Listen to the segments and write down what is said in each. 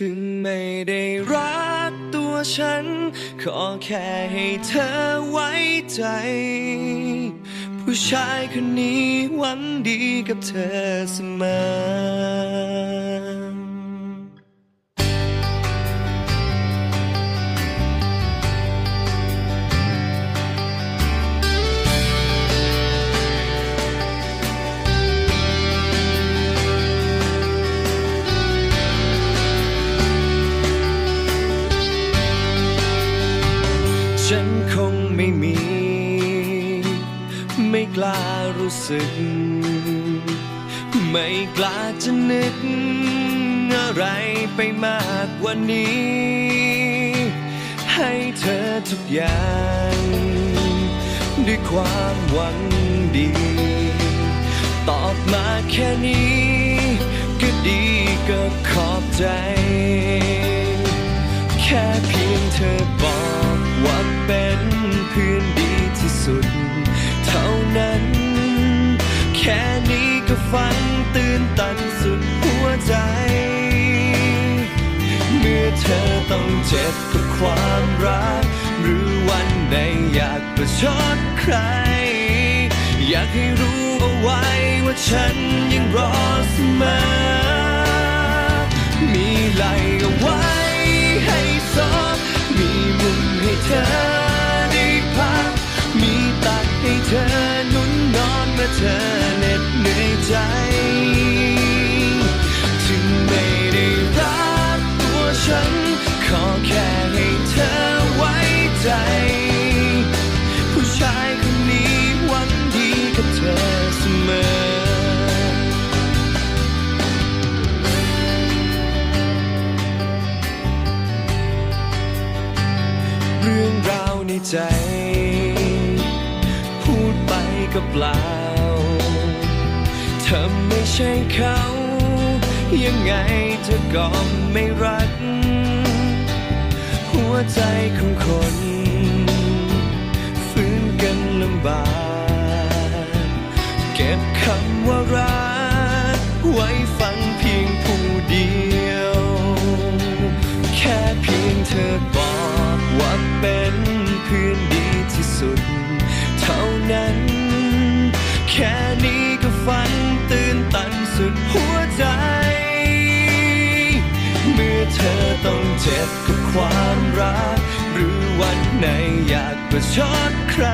ถึงไม่ได้รักตัวฉัน ขอแค่ให้เธอไว้ใจ ผู้ชายคนนี้หวังดีกับเธอเสมอ นคงไม่มี ไม่กล้ารู้สึก ไม่กล้าจะนึก อะไรไปมากกว่านี้ ให้เธอทุกอย่าง ด้วยความหวังดี ตอบมาแค่นี้ ก็ดีก็ขอบใจ แค่เพียงเธอบอก พื่อนดีที่สุด เท่านั้น แค่นี้ก็ฟังตื่นตันสุดหัวใจ เมื่อเธอต้องเจ็บกับความรัก หรือวันใดอยากประชดใคร อยากให้รู้เอาไว้ว่าฉันยังรอเสมอ เธอเหน็ดเหนื่อยใจ ถึงไม่ได้รักตัวฉัน ขอแค่ให้เธอไว้ใจ ผู้ชายคนนี้หวังดีกับเธอเสมอเรื่องราวในใจ พูดไปก็เปล่า เธอไม่ใช่เขา ยังไงเธอก็ไม่รัก หัวใจของคนฟื้นกันลำบาก เก็บคำว่ารัก ไว้ฟังเพียงผู้เดียว แค่เพียงเธอบอกว่าเป็นเพื่อนดีที่สุด เท่านั้น แค่ จ็บกับความรัก หรือวันไหนอยากประชดใคร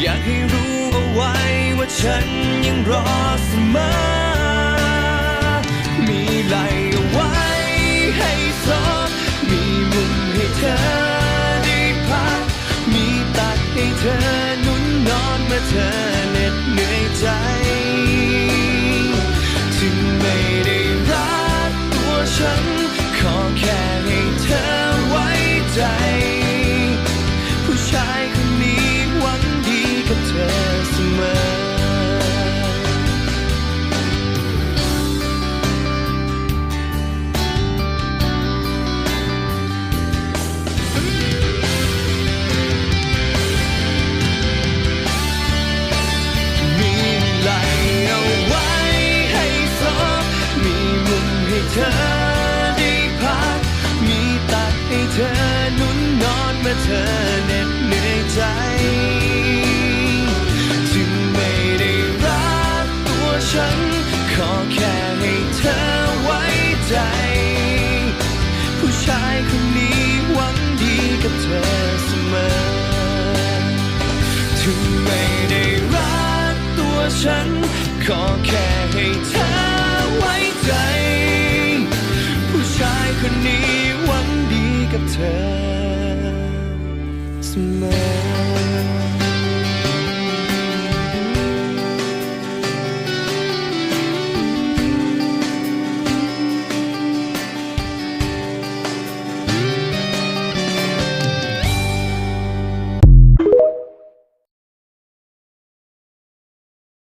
อยากให้รู้เอาไว้ว่าฉันยังรอเสมอ มีไหลเอาไว้ให้ซบมีมุมให้เธอได้พัก มีตักให้เธอนุ่นนอนเมื่อเธอ เธอหนุนนอนเมื่อเธอเหน็ดเหนื่อยใจถึงไม่ได้รักตัวฉัน ขอแค่ให้เธอไว้ใจ ผู้ชายคนนี้หวังดีกับเธอเสมอ ถึงไม่ได้รักตัวฉัน ขอแค่ให้เธอ กับเธอเสมอ